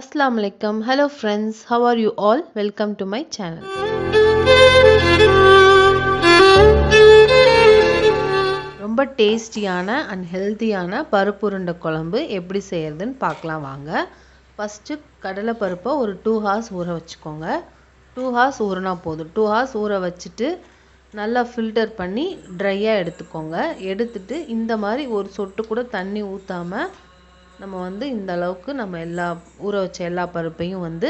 அஸ்லாம் வலைக்கம் hello friends how are you all welcome to my channel ரொம்ப டேஸ்டியான அண்ட் ஹெல்த்தியான பருப்பு உருண்டை குழம்பு எப்படி செய்கிறதுன்னு பார்க்கலாம் வாங்க. ஃபஸ்ட்டு கடலை பருப்பை ஒரு டூ ஹார்ஸ் ஊற வச்சுக்கோங்க. டூ ஹார்ஸ் ஊறினா போதும். டூ ஹார்ஸ் ஊற வச்சுட்டு நல்லா ஃபில்டர் பண்ணி ட்ரையாக எடுத்துக்கோங்க. எடுத்துட்டு இந்த மாதிரி ஒரு சொட்டு கூட தண்ணி ஊற்றாமல் நம்ம வந்து இந்த அளவுக்கு நம்ம எல்லா ஊற வச்ச எல்லா பருப்பையும் வந்து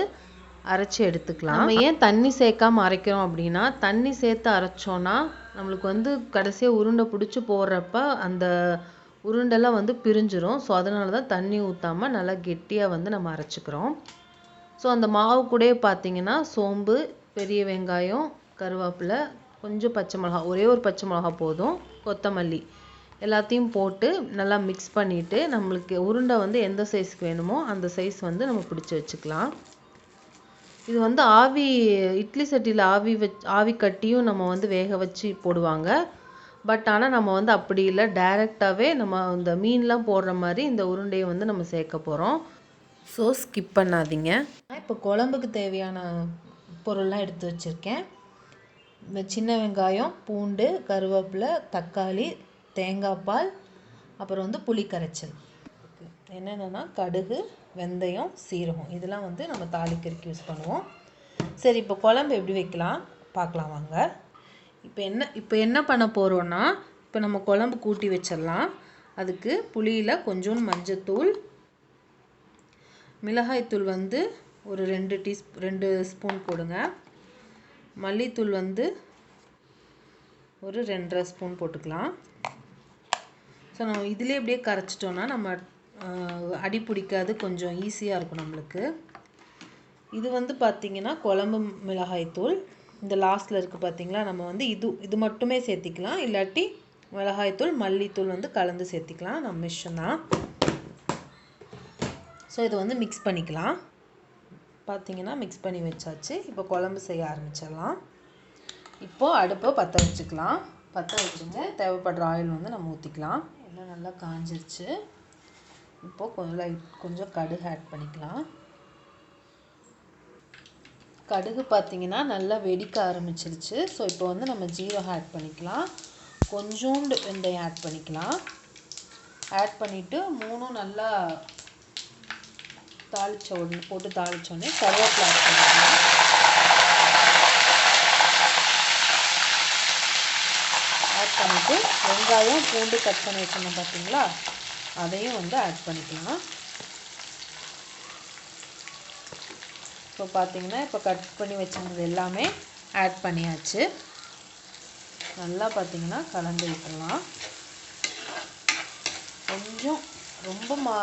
அரைச்சி எடுத்துக்கலாம். நம்ம ஏன் தண்ணி சேர்க்காம அரைக்கிறோம் அப்படின்னா தண்ணி சேர்த்து அரைச்சோன்னா நம்மளுக்கு வந்து கடைசியாக உருண்டை பிடிச்சி போடுறப்ப அந்த உருண்டெல்லாம் வந்து பிரிஞ்சிரும். ஸோ அதனால தான் தண்ணி ஊற்றாமல் நல்லா கெட்டியாக வந்து நம்ம அரைச்சிக்கிறோம். ஸோ அந்த மாவு கூட பார்த்தீங்கன்னா சோம்பு பெரிய வெங்காயம் கருவேப்பிலை கொஞ்சம் பச்சை மிளகா ஒரே ஒரு பச்சை மிளகா போதும். கொத்தமல்லி. எல்லாத்தையும் போட்டு நல்லா மிக்ஸ் பண்ணிவிட்டு நம்மளுக்கு உருண்டை வந்து எந்த சைஸ்க்கு வேணுமோ அந்த சைஸ் வந்து நம்ம பிடிச்சி வச்சுக்கலாம். இது வந்து ஆவி இட்லி சட்டியில் ஆவி வச் ஆவி கட்டியும் நம்ம வந்து வேக வச்சு போடுவாங்க. பட் ஆனால் நம்ம வந்து அப்படி இல்லை. டைரெக்டாகவே நம்ம இந்த மீன்லாம் போடுற மாதிரி இந்த உருண்டையை வந்து நம்ம சேர்க்க போகிறோம் ஸோ ஸ்கிப் பண்ணாதீங்க. இப்போ குழம்புக்கு தேவையான பொருள்லாம் எடுத்து வச்சுருக்கேன். சின்ன வெங்காயம் பூண்டு கருவேப்பிலை தக்காளி தேங்காய் பால் அப்புறம் வந்து புளி கரைச்சல் என்னென்னா கடுகு வெந்தயம் சீரகம். இதெல்லாம் வந்து நம்ம தாளிக்கறிக்கு யூஸ் பண்ணுவோம். சரி இப்போ குழம்பு எப்படி வைக்கலாம்? பார்க்கலாம் வாங்க. இப்போ என்ன இப்போ என்ன பண்ண போகிறோன்னா இப்போ நம்ம குழம்பு கூட்டி வச்சிடலாம். அதுக்கு புளியில் கொஞ்சோண்டு மஞ்சத்தூள் மிளகாய்த்தூள் வந்து ஒரு ரெண்டு டீஸ் ரெண்டு ஸ்பூன் போடுங்க. மல்லித்தூள் வந்து ஒரு ரெண்டரை ஸ்பூன் போட்டுக்கலாம். ஸோ நம்ம இதிலே அப்படியே கரைச்சிட்டோன்னா நம்ம அடி பிடிக்காது கொஞ்சம் ஈஸியாக இருக்கும் நம்மளுக்கு. இது வந்து பார்த்திங்கன்னா குழம்பு மிளகாய்த்தூள் இந்த லாஸ்ட்டில் இருக்குது பார்த்திங்களா நம்ம வந்து இது இது மட்டுமே சேர்த்திக்கலாம். இல்லாட்டி மிளகாய்த்தூள் மல்லித்தூள் வந்து கலந்து சேர்த்திக்கலாம். நம்ம மிஷம் தான். ஸோ இதை வந்து மிக்ஸ் பண்ணிக்கலாம். பார்த்திங்கன்னா மிக்ஸ் பண்ணி வச்சாச்சு. இப்போ குழம்பு செய்ய ஆரம்பிச்சிடலாம். இப்போது அடுப்பை பற்ற வச்சுக்கலாம். பற்ற வச்சுட்டு தேவைப்படுற ஆயில் வந்து நம்ம ஊற்றிக்கலாம் எல்லாம் நல்லா காஞ்சிருச்சு. இப்போது கொஞ்சம் லைட் கொஞ்சம் கடுகு ஆட் பண்ணிக்கலாம். கடுகு பார்த்திங்கன்னா நல்லா வெடிக்க ஆரம்பிச்சிருச்சு. ஸோ இப்போ வந்து நம்ம ஜீரகம் ஆட் பண்ணிக்கலாம். கொஞ்சோண்டு வெந்தயம் ஆட் பண்ணிக்கலாம். ஆட் பண்ணிவிட்டு மூணும் நல்லா தாளித்த உடனே போட்டு தாளித்த உடனே கருவேப்பிலை ஆட் பண்ணிக்கலாம் ஆட் பண்ணிவிட்டு வெங்காயம் பூண்டு கட் பண்ணி வச்சுருந்தோம் பார்த்தீங்களா அதையும் வந்து ஆட் பண்ணிக்கலாம். இப்போ பார்த்தீங்கன்னா இப்போ கட் பண்ணி வச்சுருந்தது எல்லாமே ஆட் பண்ணியாச்சு. நல்லா பார்த்தீங்கன்னா கலந்து விட்டுடலாம். கொஞ்சம் ரொம்ப மா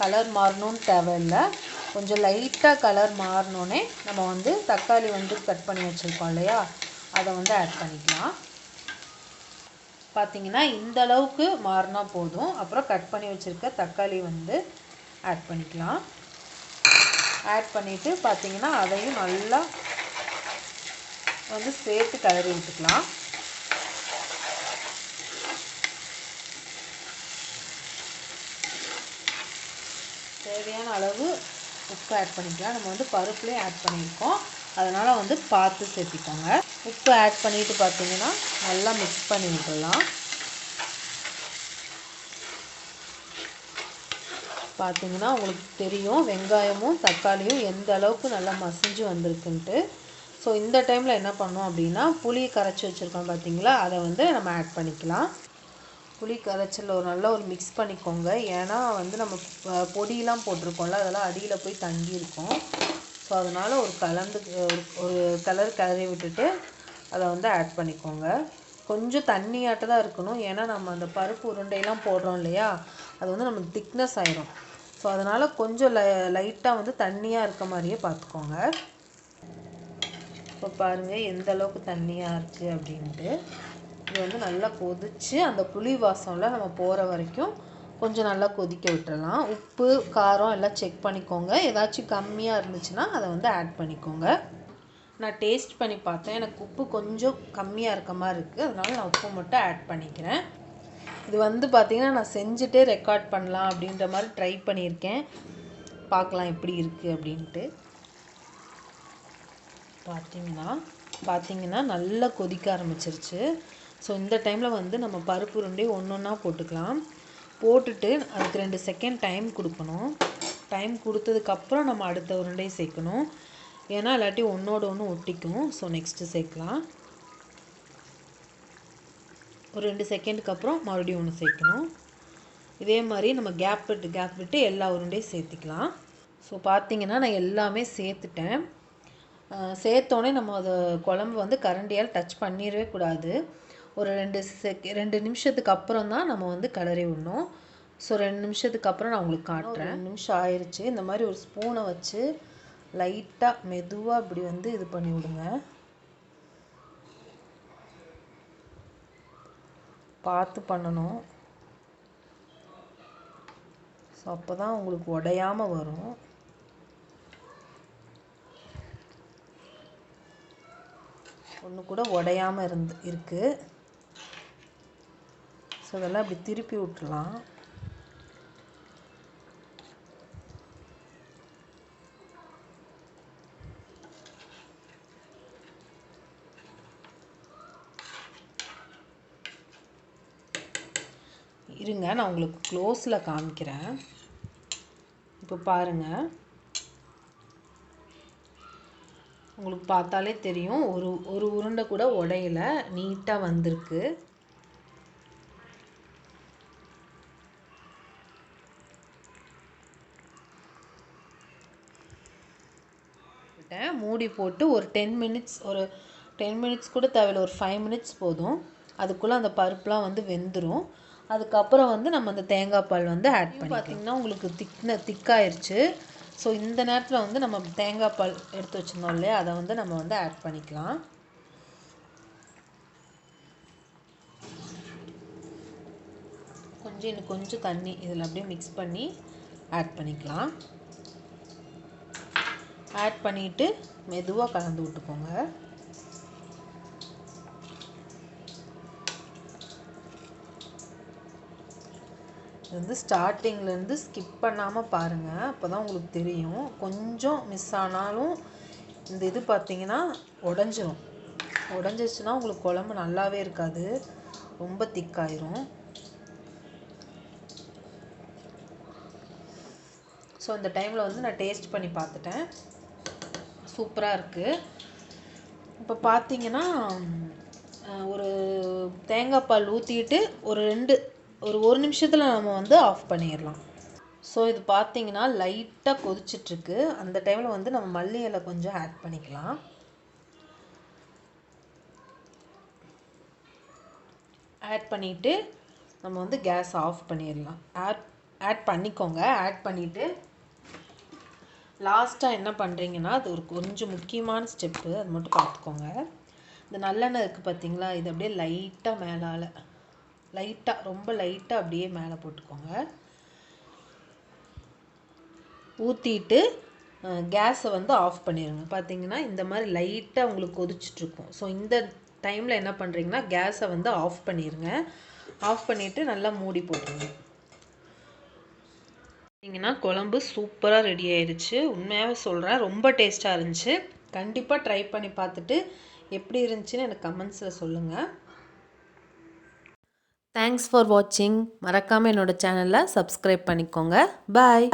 கலர் மாறணும்னு தேவையில்லை. கொஞ்சம் லைட்டாக கலர் மாறினோன்னே நம்ம வந்து தக்காளி வந்து கட் பண்ணி வச்சுருக்கோம் இல்லையா? அதை வந்து ஆட் பண்ணிக்கலாம். பார்த்தீங்கன்னா இந்த அளவுக்கு மாறினா போதும். அப்புறம் கட் பண்ணி வச்சுருக்க தக்காளி வந்து ஆட் பண்ணிக்கலாம். ஆட் பண்ணிவிட்டு பார்த்தீங்கன்னா அதையும் நல்லா வந்து சேர்த்து கலரி விட்டுக்கலாம். தேவையான அளவு உப்பு ஆட் பண்ணிக்கலாம். நம்ம வந்து பருப்புலேயே ஆட் பண்ணியிருக்கோம். அதனால் வந்து பார்த்து சேர்த்திக்கோங்க. உப்பு ஆட் பண்ணிவிட்டு பார்த்தீங்கன்னா நல்லா மிக்ஸ் பண்ணி விட்டுடலாம். பார்த்தீங்கன்னா உங்களுக்கு தெரியும் வெங்காயமும் தக்காளியும் எந்த அளவுக்கு நல்லா மசிஞ்சு வந்திருக்குன்ட்டு. ஸோ இந்த டைமில் என்ன பண்ணோம் அப்படின்னா புளி கரைச்சி வச்சுருக்கோம் பார்த்தீங்களா? அதை வந்து நம்ம ஆட் பண்ணிக்கலாம். புளி கரைச்சல் ஒரு நல்லா ஒரு மிக்ஸ் பண்ணிக்கோங்க. ஏன்னா வந்து நம்ம பொடியெலாம் போட்டிருக்கோம்ல அதெல்லாம் அடியில் போய் தங்கியிருக்கும். ஸோ அதனால் ஒரு கலந்து ஒரு கலர் கிளறி விட்டுட்டு அதை வந்து ஆட் பண்ணிக்கோங்க. கொஞ்சம் தண்ணியாட்ட தான் இருக்கணும். ஏன்னா நம்ம அந்த பருப்பு உருண்டையெல்லாம் போடுறோம் இல்லையா? அது வந்து நமக்கு திக்னஸ் ஆயிரும். ஸோ அதனால் கொஞ்சம் லை லைட்டாக வந்து தண்ணியாக இருக்க மாதிரியே பார்த்துக்கோங்க. இப்போ பாருங்கள் எந்த அளவுக்கு தண்ணியாக இருக்குது அப்படின்ட்டு. இது வந்து நல்லா கொதித்து அந்த புளி வாசம்லாம் நம்ம போகிற வரைக்கும் கொஞ்சம் நல்லா கொதிக்க விட்டுறலாம். உப்பு காரம் எல்லாம் செக் பண்ணிக்கோங்க. ஏதாச்சும் கம்மியாக இருந்துச்சுன்னா அதை வந்து ஆட் பண்ணிக்கோங்க. நான் டேஸ்ட் பண்ணி பார்த்தேன். எனக்கு உப்பு கொஞ்சம் கம்மியாக இருக்க மாதிரி இருக்குது அதனால நான் உப்பு மட்டும் ஆட் பண்ணிக்கிறேன். இது வந்து பார்த்திங்கன்னா நான் செஞ்சுட்டே ரெக்கார்ட் பண்ணலாம் அப்படின்ற மாதிரி ட்ரை பண்ணியிருக்கேன். பார்க்கலாம் எப்படி இருக்குது அப்படின்ட்டு. பார்த்திங்கன்னா பார்த்திங்கன்னா நல்லா கொதிக்க ஆரம்பிச்சிருச்சு. ஸோ இந்த டைமில் வந்து நம்ம பருப்பு உருண்டை ஒன்று ஒன்றா போட்டுக்கலாம். போட்டுட்டு அதுக்கு ரெண்டு செகண்ட் டைம் கொடுக்கணும். டைம் கொடுத்ததுக்கப்புறம் நம்ம அடுத்த உருண்டையும் சேர்க்கணும். ஏன்னா இல்லாட்டி ஒன்றோட ஒன்று ஒட்டிக்கும். ஸோ நெக்ஸ்ட்டு சேர்க்கலாம். ஒரு ரெண்டு செகண்டுக்கு அப்புறம் மறுபடியும் ஒன்று சேர்க்கணும். இதே மாதிரி நம்ம கேப் விட்டு கேப் விட்டு எல்லா உருண்டையும் சேர்த்துக்கலாம். ஸோ பார்த்தீங்கன்னா நான் எல்லாமே சேர்த்துட்டேன். சேர்த்தோடனே நம்ம அதை குழம்பு வந்து கரண்டியால் டச் பண்ணிடவே கூடாது. ஒரு ரெண்டு செக் ரெண்டு நிமிஷத்துக்கு அப்புறம் தான் நம்ம வந்து கிளறி விடணும். ஸோ ரெண்டு நிமிஷத்துக்கு அப்புறம் நான் உங்களுக்கு காட்டுறேன். ரெண்டு நிமிஷம் ஆயிடுச்சு இந்த மாதிரி ஒரு ஸ்பூனை வச்சு லைட்டாக மெதுவாக இப்படி வந்து இது பண்ணி விடுங்க. பார்த்து பண்ணணும். ஸோ அப்போ தான் உங்களுக்கு உடையாமல் வரும். ஒன்று கூட உடையாமல் இருந்து இருக்குது ஸோ இதெல்லாம் இப்படி திருப்பி விட்டுலாம் இருங்க நான் உங்களுக்கு க்ளோஸில் காமிக்கிறேன். இப்போ பாருங்கள் உங்களுக்கு பார்த்தாலே தெரியும் ஒரு ஒரு உருண்டை கூட உடையில நீட்டாக வந்திருக்கு. மூடி போட்டு ஒரு டென் மினிட்ஸ் ஒரு டென் மினிட்ஸ் கூட தேவையில்ல ஒரு ஃபைவ் மினிட்ஸ் போதும். அதுக்குள்ளே அந்த பருப்புலாம் வந்து வெந்துடும் அதுக்கப்புறம் வந்து நம்ம அந்த தேங்காய் பால் வந்து ஆட் பண்ணி பார்த்திங்கன்னா உங்களுக்கு திக்ன திக்காயிருச்சு. ஸோ இந்த நேரத்தில் வந்து நம்ம தேங்காய் பால் எடுத்து வச்சுருந்தோம் இல்லையா? அதை வந்து நம்ம வந்து ஆட் பண்ணிக்கலாம். கொஞ்சம் இன்னும் கொஞ்சம் தண்ணி இதில் அப்படியே மிக்ஸ் பண்ணி ஆட் பண்ணிக்கலாம். ஆட் பண்ணிவிட்டு மெதுவாக கலந்து விட்டுக்கோங்க. இது வந்து ஸ்டார்டிங்லேருந்து ஸ்கிப் பண்ணாமல் பாருங்கள் அப்போ தான் உங்களுக்கு தெரியும். கொஞ்சம் மிஸ் ஆனாலும் இந்த இது பார்த்தீங்கன்னா உடஞ்சிரும். உடஞ்சிருச்சுன்னா உங்களுக்கு குழம்பு நல்லாவே இருக்காது. ரொம்ப திக்காயிரும் ஸோ இந்த டைமில் வந்து நான் டேஸ்ட் பண்ணி பார்த்துட்டேன். சூப்பராக இருக்குது இப்போ பார்த்தீங்கன்னா ஒரு தேங்காய் பால் ஊற்றிட்டு ஒரு ரெண்டு ஒரு ஒரு நிமிஷத்தில் நம்ம வந்து ஆஃப் பண்ணிடலாம். ஸோ இது பார்த்தீங்கன்னா லைட்டாக கொதிச்சிட்ருக்கு. அந்த டைமில் வந்து நம்ம மல்லி இலை கொஞ்சம் ஆட் பண்ணிக்கலாம். ஆட் பண்ணிவிட்டு நம்ம வந்து கேஸ் ஆஃப் பண்ணிடலாம். ஆட் ஆட் பண்ணிக்கோங்க. ஆட் பண்ணிவிட்டு லாஸ்ட்டாக என்ன பண்ணுறீங்கன்னா அது ஒரு கொஞ்சம் முக்கியமான ஸ்டெப்பு அது மட்டும் பார்த்துக்கோங்க இந்த நல்லெண்ணெய் இருக்குது பார்த்தீங்களா இது அப்படியே லைட்டாக மேலால். லைட்டாக ரொம்ப லைட்டாக அப்படியே மேலே போட்டுக்கோங்க. ஊற்றிட்டு கேஸை வந்து ஆஃப் பண்ணிடுங்க பார்த்தீங்கன்னா இந்த மாதிரி லைட்டாக உங்களுக்கு கொதிச்சிட்ருக்கும். ஸோ இந்த டைமில் என்ன பண்ணுறீங்கன்னா கேஸை வந்து ஆஃப் பண்ணிடுங்க ஆஃப் பண்ணிவிட்டு நல்லா மூடி போட்டுருங்க. பார்த்தீங்கன்னா குழம்பு சூப்பராக ரெடி ஆயிடுச்சு உண்மையாகவே சொல்கிறேன் ரொம்ப டேஸ்ட்டாக இருந்துச்சு. கண்டிப்பாக ட்ரை பண்ணி பார்த்துட்டு எப்படி இருந்துச்சுன்னு எனக்கு கமெண்ட்ஸில் சொல்லுங்கள் தேங்க்ஸ் ஃபார் வாட்சிங் மறக்காமல் என்னோடய சேனலை சப்ஸ்கிரைப் பண்ணிக்கோங்க. பாய்